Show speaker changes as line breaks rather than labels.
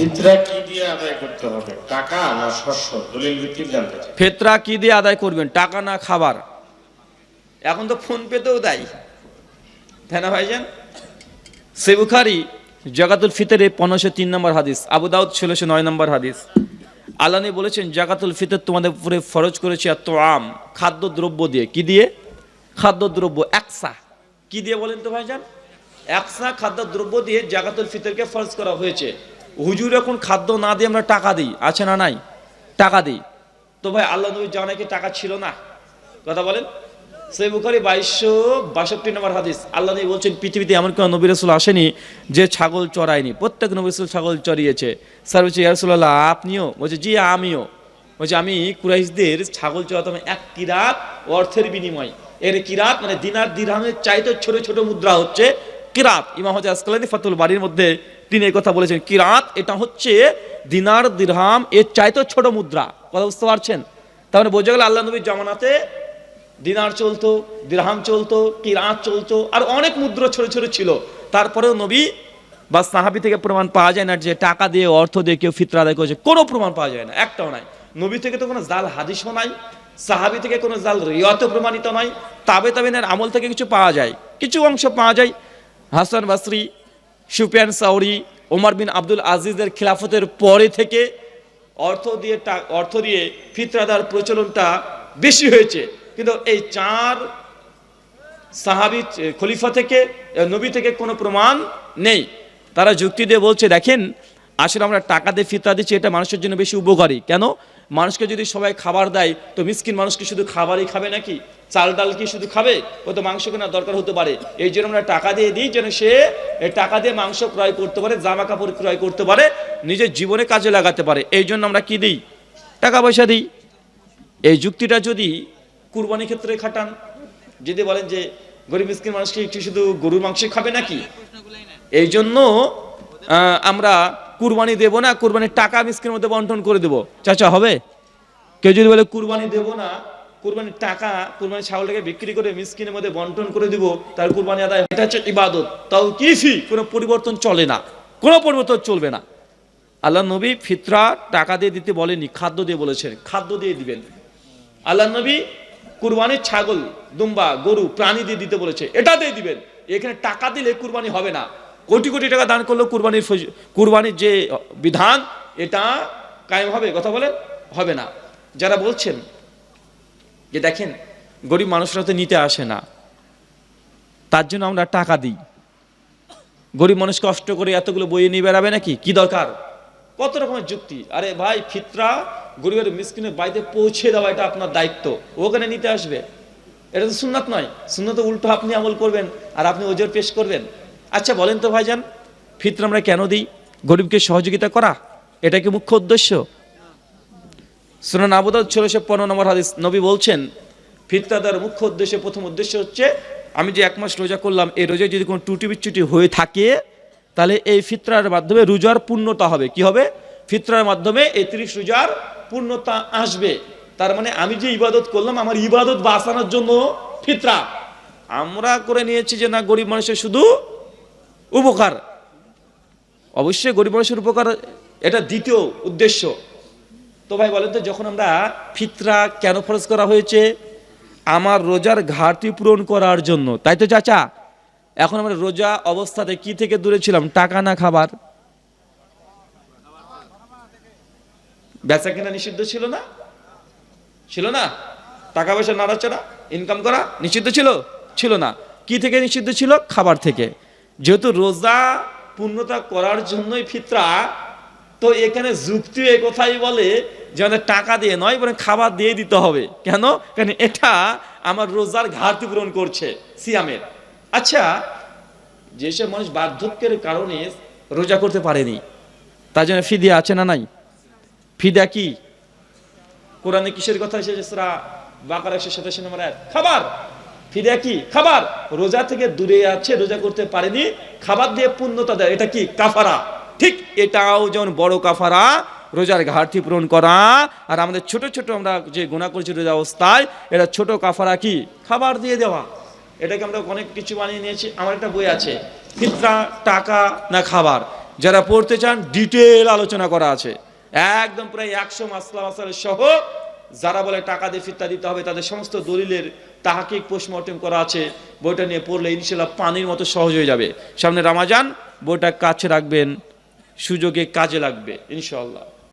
ফিতরা কি দিয়ে আদায়
করবেন? টাকা না খাবার? এখন তো ফোন পেতেও দেয়। তাই না, ভাইজান? সেবুখারি জাকাতুল ফিতরে পনেরোশো তিন নম্বর হাদিস, আবু দাউদ ষোলোশো নয় নম্বর হাদিস। আল্লানি বলেছেন, জাকাতুল ফিতর তোমাদের উপরে ফরজ করেছে আর তো আম খাদ্য দ্রব্য দিয়ে। কি দিয়ে? খাদ্য দ্রব্য একসা। কি দিয়ে বলেন তো, ভাইজান? একসা খাদ্য দ্রব্য দিয়ে জাকাতুল ফিতরকে ফরজ করা হয়েছে। হুজুর এখন খাদ্য না দিয়ে আমরা টাকা দিই, আছে না নাই? টাকা দিই। তো ভাই, আল্লাহ নবীর জামানায় কি টাকা ছিল না? কথা বলেন। সেই বুখারি বাইশশো বাষট্টি নম্বর হাদিস। আল্লাহ নবী বলছেন, পৃথিবীতে এমন কোনো নবী রসুল আসেনি যে ছাগল চড়ায়নি। প্রত্যেক নবী রসুল ছাগল চড়িয়েছে। স্যার বলছে ইয়ারসুল্লাহ আপনিও? বলছে, জি, আমিও। বলছে, আমি কুরাইশদের ছাগল চড়াতাম এক কিরাত অর্থের বিনিময়। এর কিরাত মানে দিনার দিরহামের চাইতে ছোট ছোট মুদ্রা হচ্ছে কিরাত। ইমাম হজা আসকালানি ফাতুল বাড়ির মধ্যে তিনি এই কথা বলেছেন, কিরাত, এটা হচ্ছে দিনার দিরহাম, এর চাইতে ছোট মুদ্রা। কথা বুঝতে পারছেন? তার মানে বোঝা গেল আল্লাহ নবীর জমানাতে দিনার চলতো, দিরহাম চলতো, কিরাত চলতো, আর অনেক মুদ্রা ছোট ছোট ছিল। তারপরেও নবী বা সাহাবি থেকে প্রমাণ পাওয়া যায় না যে টাকা দিয়ে, অর্থ দিয়ে কেউ ফিতরা আদায় করেছে। কোনো প্রমাণ পাওয়া যায় না, একটাও নাই। নবী থেকে তো কোনো জাল হাদিসও নাই, সাহাবি থেকে কোনো জাল রিয়ত প্রমাণিত নয় তাবে তাবিনের আমল থেকে কিছু পাওয়া যায়, কিছু অংশ পাওয়া যায়। হাসান বাসরি সুপিয়ান সাউরি, ওমর বিন আব্দুল আজিজের খিলাফতের পরে থেকে অর্থ দিয়ে অর্থ দিয়ে ফিতরাদার প্রচলনটা বেশি হয়েছে। কিন্তু এই চার সাহাবি, খলিফা থেকে নবী থেকে কোনো প্রমাণ নেই। তারা যুক্তি দিয়ে বলছে, দেখেন, আসলে আমরা টাকা দিয়ে ফিতরা দিচ্ছি, এটা মানুষের জন্য বেশি উপকারী। কেন? মানুষকে যদি সবাই খাবার দেয়, তো মিসকিন মানুষকে শুধু খাবারই খাবে নাকি? চাল ডাল কি শুধু খাবে? ও তো মাংস কেনার দরকার হতে পারে। এই জন্য আমরা টাকা দিয়ে দিই যেন সে টাকা দিয়ে মাংস ক্রয় করতে পারে জামা কাপড় ক্রয় করতে পারে, নিজের জীবনে কাজে লাগাতে পারে। এই জন্য আমরা কি দিই? টাকা পয়সা দিই। এই যুক্তিটা যদি কুরবানি ক্ষেত্রে খাটান, যদি বলেন যে গরিব মিসকিন মানুষকে একটু শুধু গরুর মাংস খাবে নাকি? এই জন্য আমরা কুরবানি দেব না, কুরবানির টাকা মিসকিনের মধ্যে বন্টন করে দেব। চাচা, হবে? কেউ যদি বলে কুরবানি দেব না, কুরবানির টাকা কুরবানি ছাগলটাকে বিক্রি করে মিসকিনের মধ্যে বন্টন করে দিব, তার কুরবানি আদায় এটা হচ্ছে ইবাদত। তাও কিফি কোনো পরিবর্তন চলে না। কোনো পরিবর্তন চলবে না। আল্লাহ নবী ফিতরা টাকা দিয়ে দিতে বলেনি খাদ্য দিয়ে বলেছেন। খাদ্য দিয়ে দিবেন। আল্লাহ নবী কুরবানির ছাগল, দুম্বা, গরু, প্রাণী দিয়ে দিতে বলেছে। এটা দিয়ে দিবেন। এখানে টাকা দিলে কুরবানি হবে না। কোটি কোটি টাকা দান করলেও কুরবানির কুরবানির যে বিধান, এটা কায়েম হবে, কথা বলেন হবে না। যারা বলছেন যে দেখেন, গরিব মানুষরা তো নিতে আসে না, তার জন্য আমরা টাকা দিই। গরিব মানুষ কষ্ট করে এতগুলো বইয়ে নিয়ে বেড়াবে নাকি? কি দরকার? কত রকমের যুক্তি। আরে ভাই, ফিতরা গরিবের মিসকিনের বাড়িতে পৌঁছে দেওয়া, এটা আপনার দায়িত্ব। ওখানে নিতে আসবে। এটা তো সুন্নাত নয়। সুন্নত উল্টো আপনি আমল করবেন, আর আপনি ওজোর পেশ করবেন। আচ্ছা বলেন তো ভাইজান, ফিতরা আমরা কেন দিই? গরিবকে সহযোগিতা করা, এটা কি মুখ্য উদ্দেশ্য? সুনান আবুদাউদ ষোলোশো পনেরো নম্বর হাদিস নবী বলছেন, ফিতরা মুখ্য উদ্দেশ্য, প্রথম উদ্দেশ্য হচ্ছে, আমি যে এক মাস রোজা করলাম, এই রোজায় যদি কোনো টুটি বিচ্যুটি হয়ে থাকে, তাহলে এই ফিতরার মাধ্যমে রোজার পূর্ণতা হবে। কি হবে? ফিতরার মাধ্যমে এই ত্রিশ রোজার পূর্ণতা আসবে। তার মানে আমি যে ইবাদত করলাম, আমার ইবাদত বাঁচানোর জন্য ফিতরা। আমরা করে নিয়েছি যে না, গরিব মানুষের শুধু উপকার। অবশ্যই গরিব মানুষের উপকার, এটা দ্বিতীয় উদ্দেশ্য। তো ভাই বলেন তো, যখন আমরা ফিতরা কেন ফরজ করা হয়েছে? আমার রোজার ঘাটতি পূরণ করার জন্য। তাই তো চাচা, এখন আমরা রোজা অবস্থাতে কি থেকে দূরে ছিলাম? টাকা না খাবার? বেচা কিনা নিষিদ্ধ ছিল না? ছিল না? টাকা পয়সা নাড়াচাড়া ইনকাম করা নিষিদ্ধ ছিল? ছিল না। কি থেকে নিষিদ্ধ ছিল? খাবার থেকে। যেহেতু রোজা পূর্ণতা করার জন্যই ফিতরা, তো এখানে যুক্তি এ কথাই বলে যে টাকা দিয়ে নয়, বরং খাবার দিয়ে দিতে হবে। কেন? কারণ এটা আমার রোজার ঘাটতি পূরণ করছে সিয়ামের। আচ্ছা যেসব মানুষ বার্ধক্যের কারণে রোজা করতে পারেনি, তার জন্য ফিদিয়া আছে না নাই? ফিদা কি? কোরআনে কিসের কথা এসেছে? সুরা বাকার একশো সাতাশি নম্বর। খাবার! ফিরে কি? খাবার। রোজা থেকে দূরে আছে, রোজা করতে পারেনি। খাবার দিয়ে পূর্ণতা দেয়। এটা কি? কাফারা। ঠিক এটাও যেমন বড় কাফারা, রোজার ঘাটতি পূরণ করা। আর আমাদের ছোট ছোট আমরা যে গুণা করছি রোজা অবস্থায়, এটা ছোট কাফারা কি? খাবার দিয়ে দেওয়া। এটাকে আমরা অনেক কিছু বানিয়ে নিয়েছি। আমার একটা বই আছে, ফিতরা, টাকা না খাবার? যারা পড়তে চান ডিটেল আলোচনা করা আছে। একদম প্রায় একশো মাসলা মাসাল সহ যারা বলে টাকা দিয়ে ফিত্তা দিতে হবে, তাদের সমস্ত দলিলের তাহাকিক পোস্টমর্টম করা আছে। বইটা নিয়ে পড়লে ইনশাল্লাহ পানির মতো সহজ হয়ে যাবে। সামনে রামাজান, বইটা কাছে রাখবেন, সুযোগে কাজে লাগবে, ইনশাল্লাহ।